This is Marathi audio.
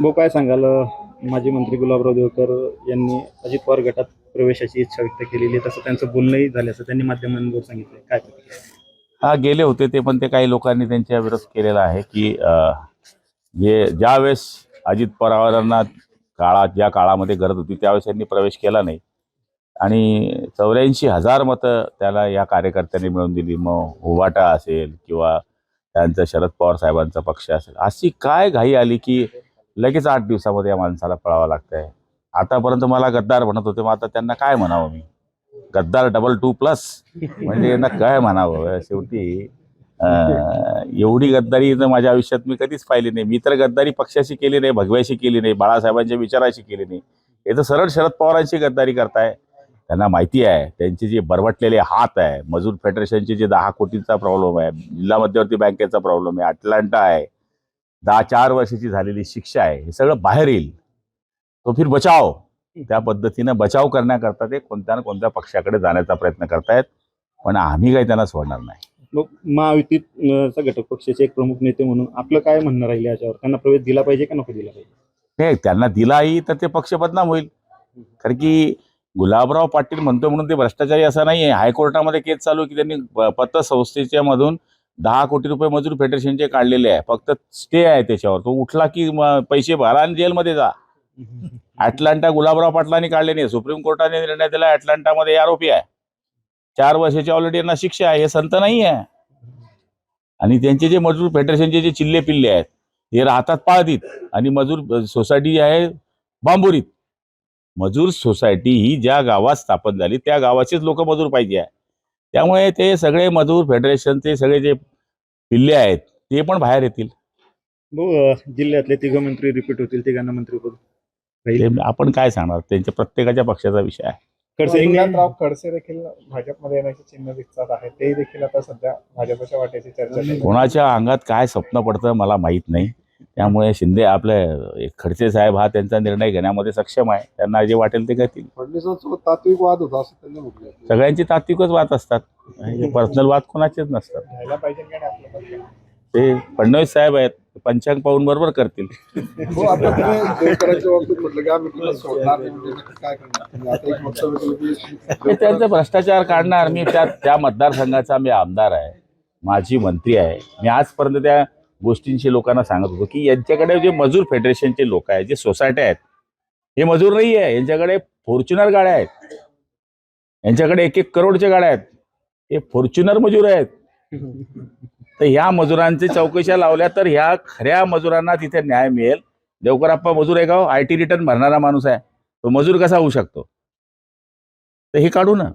भाऊ काय सांगाल? माजी मंत्री गुलाबराव देवकर यांनी अजित पवार गटात प्रवेशाची इच्छा व्यक्त केलेली आहे. तसं त्यांचं बोलणंही झालं असं त्यांनी माध्यमांवर सांगितलं काय हा गेले होते ते पण ते काही लोकांनी त्यांच्या विरोध केलेला आहे की जे ज्यावेळेस अजित पवारांना काळात ज्या काळामध्ये गरज होती त्यावेळेस त्यांनी प्रवेश केला नाही. आणि चौऱ्याऐंशी हजार मतं त्याला या कार्यकर्त्यांनी मिळवून दिली. मग हुवाटा असेल किंवा त्यांचा शरद पवार साहेबांचा पक्ष असेल. अशी काय घाई आली की लगेच आठ दिवसामध्ये या माणसाला पळावं लागतंय. आतापर्यंत मला गद्दार म्हणत होते मग आता त्यांना काय म्हणावं मी? गद्दार डबल टू प्लस म्हणजे यांना काय म्हणावं? शेवटी एवढी गद्दारी तर माझ्या आयुष्यात मी कधीच पाहिली नाही. मी तर गद्दारी पक्षाशी केली नाही भगव्याशी केली नाही बाळासाहेबांच्या विचाराशी केली नाही. हे तर सरळ शरद पवारांची गद्दारी करताय. त्यांना माहिती आहे त्यांचे जे बरवटलेले हात आहे मजूर फेडरेशनचे जे दहा कोटींचा प्रॉब्लेम आहे जिल्हा मध्यवर्ती बँकेचा प्रॉब्लेम आहे अटलांटा आहे दहा चार वर्षाची झालेली शिक्षा आहे हे सगळं बाहेर येईल. तो फिर बचाव. त्या पद्धतीनं बचाव करण्याकरता ते कोणत्या ना कोणत्या पक्षाकडे जाण्याचा प्रयत्न करतायत पण आम्ही काही त्यांना सोडणार नाही. मग महायुतीत अं, चा घटक पक्षाचे एक प्रमुख नेते म्हणून आपलं काय म्हणणं राहील याच्यावर? त्यांना प्रवेश दिला पाहिजे का नको दिला पाहिजे? नाही त्यांना दिलाही तर ते पक्ष बदनाम होईल. कारण की गुलाबराव पाटील म्हणतो म्हणून ते भ्रष्टाचारी असं नाही आहे हायकोर्टामध्ये केस चालू की त्यांनी पतसंस्थेच्या मधून दहा कोटी रुपये मजूर फेडरेशनचे काढलेले आहे. फक्त स्टे आहे त्याच्यावर. तो उठला की पैसे भरा आणि जेलमध्ये जा. अटलांटा गुलाबराव पाटलांनी काढले नाही सुप्रीम कोर्टाने निर्णय दिला अटलांटामध्ये आरोपी आहे. चार वर्षाची ऑलरेडी यांना शिक्षा आहे. हे संत नाही आहे. आणि त्यांचे जे मजूर फेडरेशनचे जे चिल्ले पिल्ले आहेत हे राहतात पाळतीत. आणि मजूर सोसायटी जी आहे बांबुरीत. मजूर सोसायटी ही ज्या गावात स्थापन झाली त्या गावाचेच लोक मजूर पाहिजे आहे. त्यामुळे ते सगळे मजूर फेडरेशनचे सगळे जे पिल्ले आहेत ते पण बाहेर येतील. भाऊ जिल्ह्यातले तिघ मंत्री रिपीट होतील तिघांना मंत्रीपद ते राहील आपण काय सांगणार? त्यांच्या प्रत्येकाच्या पक्षाचा विषय आहे. खडसे एकनाथराव खडसे देखील भाजपमध्ये येण्याचे चिन्ह दिसतात आहे तेही देखील आता सध्या भाजपच्या वाटेची चर्चा. कोणाच्या अंगात काय स्वप्न पडतं मला माहीत नाही. त्यामुळे शिंदे आपले एक खडसे साहेब हा त्यांचा निर्णय घेण्यामध्ये सक्षम आहे. त्यांना जे वाटेल ते करतील फडणवीसांसोबत तात्विक वाद होता असं त्यांनी म्हटलं सगळ्यांची तात्विकच वाद असतात. पर्सनल वाद कोणाचेच नसतात. घ्यायला पाहिजे का नाही आपलं पक्ष? ते फडणवीस साहेब आहेत. पंचांग पाहून बरोबर करतील. हो आता तुम्ही देवकरांच्या बाबतीत म्हटलं की आम्ही तुला सोडणार नाही म्हणजे नक्की काय करणार? तुम्ही आता एक वक्तव्य केलं की ते त्यांचं भ्रष्टाचार काढणार. मी त्या त्या मतदारसंघाचा मी आमदार आहे. माझी मंत्री आहे. मी आजपर्यंत त्या गोष्टींशी लोकांना सांगत होतो की यांच्याकडे जे मजूर फेडरेशनचे लोक आहेत जे सोसायट्या आहेत हे मजूर नाही आहे. यांच्याकडे फॉर्च्युनर गाड्या आहेत. यांच्याकडे एक एक करोडच्या गाड्या आहेत. हे फॉर्च्युनर मजूर आहेत. तर ह्या मजुरांचे चौकशा लावल्या तर ह्या खऱ्या मजुरांना तिथे न्याय मिळेल. देवकरप्पा मजूर आहे का आय टी रिटर्न भरणारा माणूस आहे. तो मजूर कसा होऊ शकतो? तर हे काढू ना.